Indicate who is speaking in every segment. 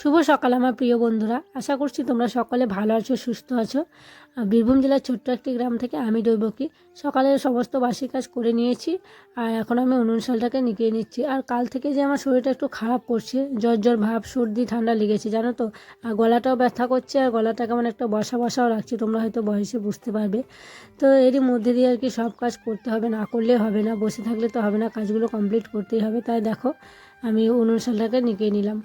Speaker 1: শুভ সকাল আমার প্রিয় বন্ধুরা। আশা করছি তোমরা সকলে ভালো আছো, সুস্থ আছো। বীরভূম জেলার ছোট্ট একটি গ্রাম থেকে আমি দৈবকী। সকালের সমস্ত বাসি কাজ করে নিয়েছি আর এখন আমি উনুন শালটাকে নিকিয়ে নিচ্ছি। আর কাল থেকে যে আমার শরীরটা একটু খারাপ করছে, জ্বর জ্বর ভাব, সর্দি, ঠান্ডা লেগেছে, জানো তো? আর গলাটাও ব্যথা করছে আর গলাটা কেমন একটা বসা বসাও রাখছে তোমরা হয়তো বয়সে বুঝতে পারবে। তো এরই মধ্যে দিয়ে আর কি সব কাজ করতে হবে, না করলে হবে না, বসে থাকলে তো হবে না, কাজগুলো কমপ্লিট করতেই হবে। তাই দেখো, আমি উনুন শালটাকে নিকিয়ে নিলাম।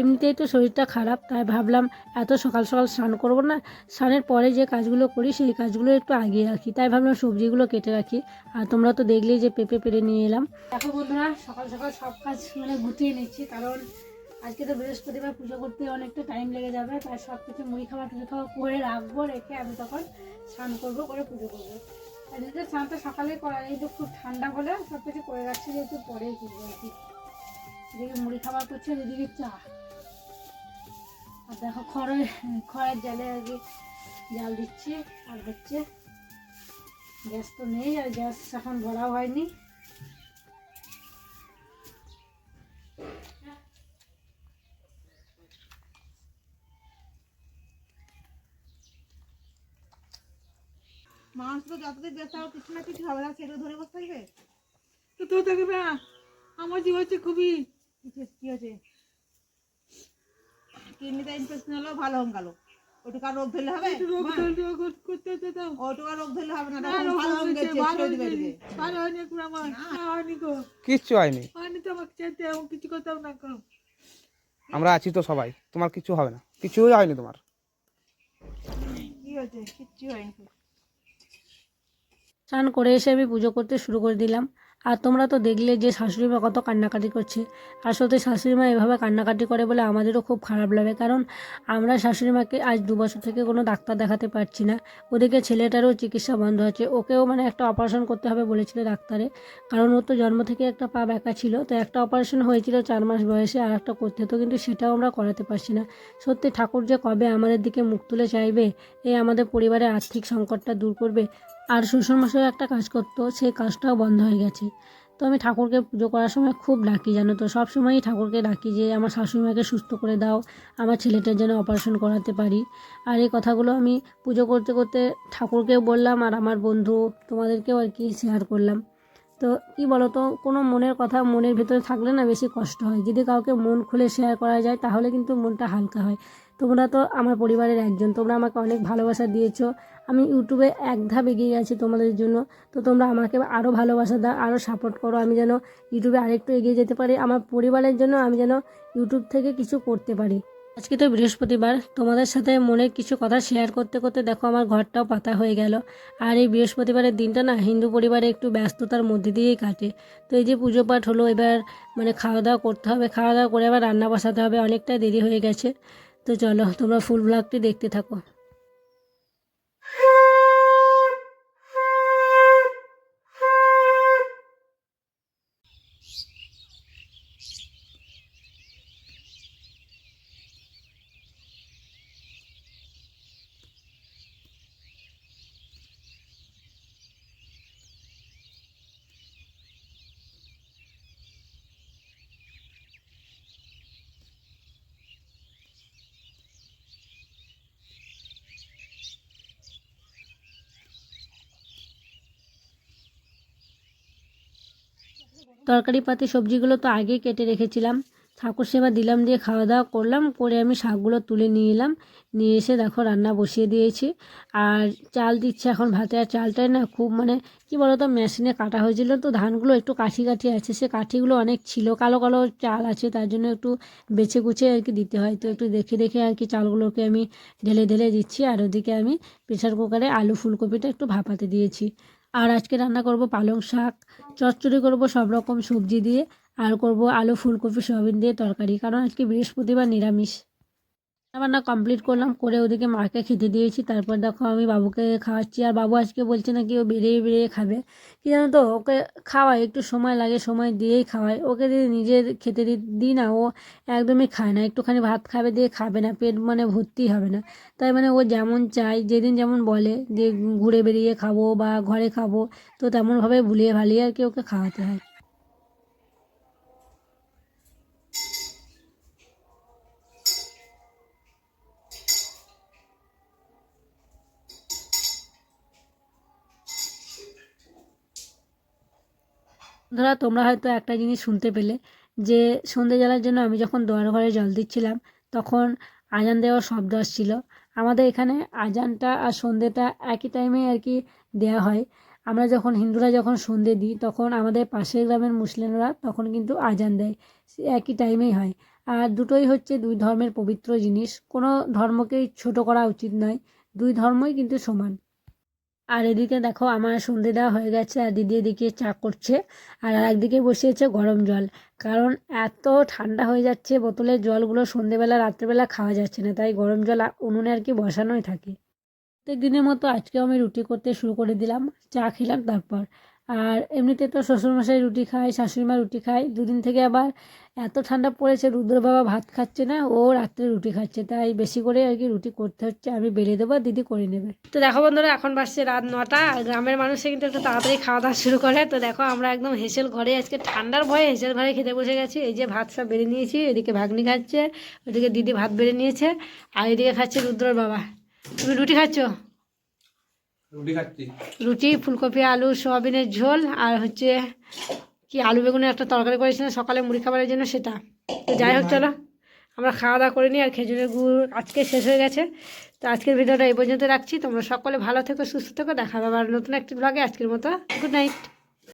Speaker 1: এমনিতেই তো শরীরটা খারাপ, তাই ভাবলাম এত সকাল সকাল স্নান করব না। স্নানের পরে যে কাজগুলো করি, সেই কাজগুলো একটু আগিয়ে রাখি। তাই ভাবলাম সবজিগুলো কেটে রাখি। আর তোমরা তো দেখলেই যে পেঁপে পেরে নিয়ে এলাম। দেখো বন্ধুরা, সকাল সকাল সব কাজ মানে গুটিয়ে নিচ্ছি, কারণ আজকে তো বৃহস্পতিবার পুজো করতে অনেকটা টাইম লেগে যাবে। তাই সব কিছু মুড়ি খাবার টুড়ি খাওয়া করে রাখব, রেখে আমি তখন স্নান করব, করে পুজো করব। আর যদি স্নানটা সকালে করা, এই তো খুব ঠান্ডা বলে সব কিছু করে রাখছি, যেহেতু পরেই করব আর কি এদিকে মুড়ি খাবার করছে, এদিকে চা। আর দেখো খড়ের খড়ের জালে কি জাল দিচ্ছি, আর হচ্ছে গ্যাস তো নেই, আর গ্যাস এখন ভরাও হয়নি।
Speaker 2: মানুষ তো যতদিন বেঁচে হবে, কিছু না কিছু হবে না সেটা ধরে বসে থাকবে।
Speaker 3: তো তো দেখবে আমার জীবন হচ্ছে খুবই
Speaker 2: কি হয়েছে কিডনিতে ইনফেকশন হলো ভালো গেল। ওটুকা রোগ ধরলে হবে?
Speaker 3: রোগ ধরলে রোগ করতে তো।
Speaker 2: ওটুকা রোগ ধরলে হবে না ভালো গেছে
Speaker 3: ভালো হয়নি, গো।
Speaker 4: কিচ্ছু হয়নি।
Speaker 3: হয়নি তো আমাকে চাইতে এমন কিছু করতাম না
Speaker 4: আমরা আছি তো সবাই তোমার কিছু হবে না। কিছুই হয়নি তোমার।
Speaker 2: কি হয়েছে? কিচ্ছু হয়নি।
Speaker 1: স্নান করে এসে আমি পুজো করতে শুরু করে দিলাম। আর তোমরা তো দেখলে যে শাশুড়ি মা কত কান্নাকাটি করছে। আসলে শাশুড়ি মা এভাবে কান্নাকাটি করে বলে আমাদেরও খুব খারাপ লাগে। কারণ আমরা শাশুড়ি মাকে আজ দু বছর থেকে কোনো ডাক্তার দেখাতে পারছি না। ওদিকে ছেলেটারও চিকিৎসা বন্ধ আছে। ওকেও মানে একটা অপারেশন করতে হবে বলেছিল ডাক্তারে। কারণ ও তো জন্ম থেকে একটা পা ব্যাকা ছিল। তো একটা অপারেশন হয়েছিল চার মাস বয়সে আর একটা করতে। হতো কিন্তু সেটাও আমরা করাতে পারছি না। সত্যি ঠাকুর যে কবে আমাদের দিকে মুখ তুলে চাইবে এই আমাদের পরিবারের আর্থিক সংকটটা দূর করবে। আর শ্বশুরমশাই একটা কাজ করতো, সেই কাজটাও বন্ধ হয়ে গেছে। তো আমি ঠাকুরকে পুজো করার সময় খুব ডাকি জানো তো? সব সময়ই ঠাকুরকে ডাকি যে আমার শাশুড়িমাকে সুস্থ করে দাও, আমার ছেলেটার যেন অপারেশন করাতে পারি। আর এই কথাগুলো আমি পুজো করতে করতে ঠাকুরকেও বললাম আর আমার বন্ধু তোমাদেরকেও আর কি শেয়ার করলাম। তো কী বলো তো কোনো মনের কথা মনের ভেতরে থাকলে না বেশি কষ্ট হয়। যদি কাউকে মন খুলে শেয়ার করা যায়, তাহলে কিন্তু মনটা হালকা হয়। তোমরা তো আমার পরিবারের একজন, তোমরা আমাকে অনেক ভালোবাসা দিয়েছ। আমি ইউটিউবে এক ধাপ এগিয়ে গেছি তোমাদের জন্য। তো তোমরা আমাকে আরও ভালোবাসা দাও আরও সাপোর্ট করো। আমি যেন ইউটিউবে আরেকটু এগিয়ে যেতে পারি। আমার পরিবারের জন্য আমি যেন ইউটিউব থেকে কিছু করতে পারি। আজকে তো বৃহস্পতিবার, তোমাদের সাথে মনের কিছু কথা শেয়ার করতে করতে দেখো আমার ঘরটাও পাতা হয়ে গেল। আর এই বৃহস্পতিবারের দিনটা না, হিন্দু পরিবারে একটু ব্যস্ততার মধ্যে দিয়েই কাটে। তো এই যে পুজো পাঠ হলো, এবার মানে খাওয়া দাওয়া করতে হবে। খাওয়া দাওয়া করে আবার রান্না বসাতে হবে। অনেকটা দেরি হয়ে গেছে। তো চলো তোমরা ফুল ব্লগটি দেখতে থাকো। তরকারি পাতি, সবজিগুলো তো আগেই কেটে রেখেছিলাম। ঠাকুর সেবা দিলাম, দিয়ে খাওয়া দাওয়া করলাম, করে আমি শাকগুলো তুলে নিয়ে এলাম। নিয়ে এসে দেখো রান্না বসিয়ে দিয়েছি। আর চাল দিচ্ছে এখন ভাতে, আর চালটাই না খুব মানে কি বলো তো মেশিনে কাটা হয়েছিল। তো ধানগুলো একটু কাঠি কাঠি আছে, সে কাঠিগুলো অনেক ছিল, কালো কালো চাল আছে, তার জন্য একটু বেছে গুছে আর কি দিতে হয়। তো একটু দেখে দেখে আর কি চালগুলোকে আমি ঢেলে ঢেলে দিচ্ছি। আর ওদিকে আমি প্রেশার কুকারে আলু ফুলকপিটা একটু ভাপাতে দিয়েছি। আর আজকে রান্না করব পালং শাক, চচ্চড়ি করব সব রকম সবজি দিয়ে, আর করব আলু, ফুলকপি, সয়াবিন দিয়ে তরকারি, কারণ আজকে বৃহস্পতিবার নিরামিষ। রান্না কমপ্লিট করলাম, করে ওদিকে মাকে খেতে দিয়েছি। তারপর দেখো আমি বাবুকে খাওয়াচ্ছি, আর বাবু আজকে বলছে নাকি ও বেরিয়ে বেরিয়ে খাবে। কি জানো তো, ওকে খাওয়াই একটু সময় লাগে, সময় দিয়েই খাওয়াই ওকে যদি নিজে খেতে দিই না, ও একদমই খায় না। একটুখানি ভাত খাবে দিয়ে খাবে না, পেট মানে ভর্তি হবে না। তাই মানে ও যেমন চাই যেদিন যেমন বলে যে ঘুরে বেরিয়ে খাব বা ঘরে খাব, তো তেমনভাবে ভুলিয়ে ভালিয়ে আর কি ওকে খাওয়াতে হয়। ধরা তোমরা হয়তো একটা জিনিস শুনতে পেলে যে সন্ধে জ্বালার জন্য আমি যখন দোয়ার ঘরে জল দিচ্ছিলাম, তখন আজান দেওয়ার শব্দ আসছিল। আমাদের এখানে আজানটা আর সন্ধেটা একই টাইমে আর কি দেওয়া হয়। আমরা যখন, হিন্দুরা যখন সন্ধে দিই, তখন আমাদের পাশের গ্রামের মুসলিমরা তখন কিন্তু আজান দেয়। একই টাইমেই হয়। আর দুটোই হচ্ছে দুই ধর্মের পবিত্র জিনিস। কোনো ধর্মকেই ছোট করা উচিত নয়। দুই ধর্মই কিন্তু সমান। আর এদিকে দেখো আমার সন্ধে দেওয়া হয়ে গেছে, আর দিদি এদিকে চা করছে, আর একদিকে বসিয়েছে গরম জল। কারণ এত ঠান্ডা হয়ে যাচ্ছে বোতলের জলগুলো সন্ধেবেলা, রাত্রেবেলা খাওয়া যাচ্ছে না, তাই গরম জল উনুনে আর কি বসানোই থাকে। প্রত্যেক দিনের মতো আজকেও আমি রুটি করতে শুরু করে দিলাম, চা খেলাম তারপর। আর এমনিতে তো শ্বশুরমশাই রুটি খায়, শাশুড়িমা রুটি খায়। দুদিন থেকে আবার এত ঠান্ডা পড়েছে রুদ্র বাবা ভাত খাচ্ছে না, ও রাত্রে রুটি খাচ্ছে। তাই বেশি করে আর কি রুটি করতে হচ্ছে, আমি বেলে দেবো দিদি করে নেবে। তো দেখো বন্ধুরা, এখন বাজছে রাত নটা গ্রামের মানুষে কিন্তু একটু তাড়াতাড়ি খাওয়া দাওয়া শুরু করে। তো দেখো, আমরা একদম হেসেল ঘরে, আজকে ঠান্ডার ভয়ে হেসেল ঘরে খেতে বসে গেছি। এই যে ভাত সব বেড়ে নিয়েছি, এদিকে ভাগ্নি খাচ্ছে, ওদিকে দিদি ভাত বেড়ে নিয়েছে, আর এদিকে খাচ্ছে রুদ্রর বাবা তুমি রুটি খাচ্ছ?
Speaker 4: রুটি
Speaker 1: ফুলকপি, আলু, সোয়াবিনের ঝোল আর হচ্ছে কি আলু বেগুনের একটা তরকারি করেছিলাম সকালে মুড়ি খাবারের জন্য সেটা। তো যাই হোক, চলো। আমরা খাওয়া দাওয়া করে নিই আর খেজুরের গুড় আজকে শেষ হয়ে গেছে। তো আজকের ভিডিওটা এই পর্যন্ত রাখছি। তোমরা সকলে ভালো থেকো, সুস্থ থেকো। দেখা হবে আর নতুন একটি ব্লগে আজকের মতো গুড নাইট